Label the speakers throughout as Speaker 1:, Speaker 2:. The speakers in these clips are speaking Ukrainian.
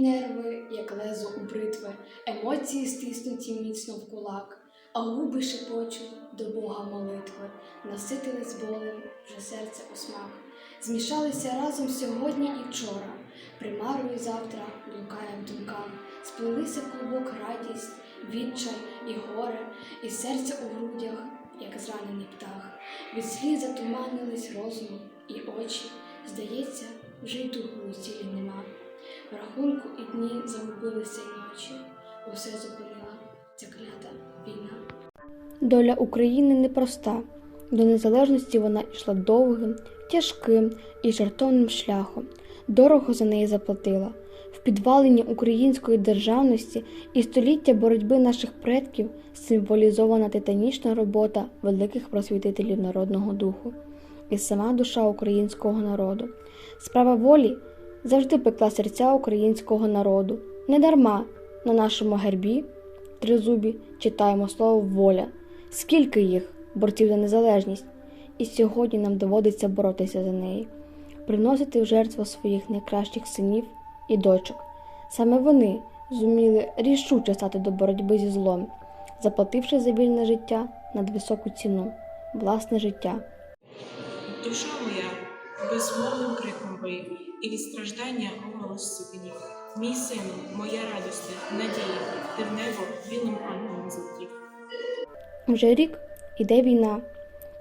Speaker 1: нерви, як лезо у бритви, емоції стиснуті міцно в кулак, а губи шепочуть до Бога молитви, наситились болем вже серце у смак. Змішалися разом сьогодні і вчора, примарою завтра блукаєм думкам, сплелися в клубок радість, відчай і горе, і серце у грудях, як зранений птах. Від сліз затуманились розум і очі, здається, вже й духу у тілі нема. Рахунку і дні загубилися й ночі, усе зупинила ця клята війна. Доля України непроста. До незалежності вона йшла довгим, тяжким і жартовним шляхом. Дорого за неї заплатила. В підваленні української державності і століття боротьби наших предків символізована титанічна робота великих просвітителів народного духу і сама душа українського народу. Справа волі завжди пекла серця українського народу. Недарма на нашому гербі тризубі читаємо слово воля. Скільки їх, борців за незалежність, і сьогодні нам доводиться боротися за неї, приносити в жертву своїх найкращих синів і дочок. Саме вони зуміли рішуче стати до боротьби зі злом, заплативши за вільне життя надвисоку ціну, власне життя.
Speaker 2: Душа моя безмовним криком бий, і від страждання голос сипені. Мій сину, моя радосте, надія, ти в небо білим ангелом злетів.
Speaker 1: Вже рік іде війна,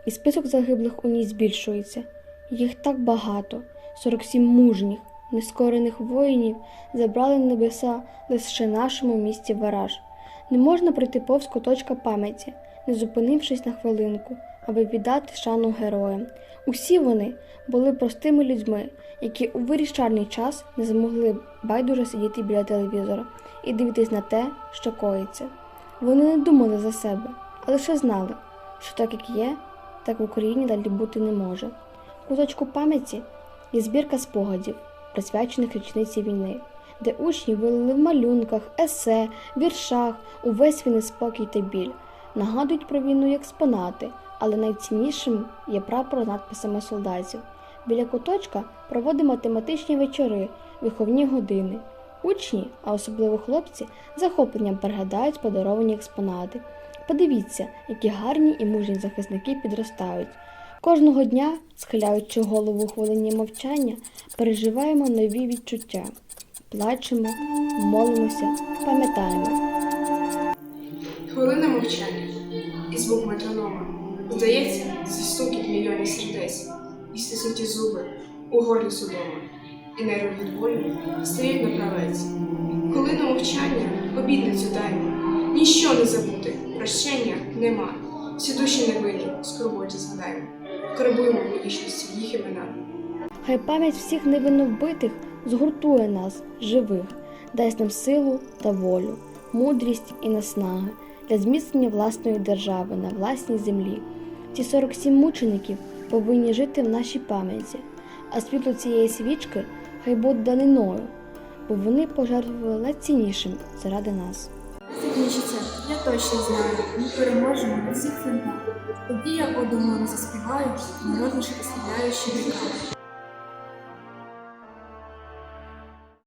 Speaker 1: і список загиблих у ній збільшується. Їх так багато 47 мужніх, нескорених воїнів забрали небеса лише нашому місті Вараж. Не можна пройти повз куточка пам'яті, не зупинившись на хвилинку, аби віддати шану героям. Усі вони були простими людьми, які у вирішальний час не змогли байдуже сидіти біля телевізора і дивитись на те, що коїться. Вони не думали за себе, а лише знали, що так як є, так в Україні далі бути не може. Куточку пам'яті є збірка спогадів, присвячених річниці війни, де учні вилили в малюнках, есе, віршах увесь свій неспокій та біль, нагадують про війну експонати, але найціннішим є прапор надписами солдатів. Біля куточка проводимо тематичні вечори, виховні години. Учні, а особливо хлопці, захопленням переглядають подаровані експонати. Подивіться, які гарні і мужні захисники підростають. Кожного дня, схиляючи голову хвилині мовчання, переживаємо нові відчуття, плачемо, молимося, пам'ятаємо.
Speaker 3: Хвилина мовчання і звук метронома. Здається, це стукіт мільйонів сердець, і стиснуті зуби у горлі судома, і нерви від болю стають на правець. Хвилина мовчання, обідницю даймо, ніщо не забути, прощення нема. Всі душі невинні, скорботі згадаємо, карбуємо в вічності їх імена.
Speaker 1: Хай пам'ять всіх невинно вбитих згуртує нас, живих, дасть нам силу та волю, мудрість і наснаги для зміцнення власної держави на власній землі. Ці 47 мучеників повинні жити в нашій пам'яті, а світло цієї свічки хай буде даниною, бо вони пожертвували найціннішим заради нас.
Speaker 4: закінчиться, я точно знаю, ми переможемо на всіх фронтах. Тоді я одумано заспіваю, народно ж прославляючи віками.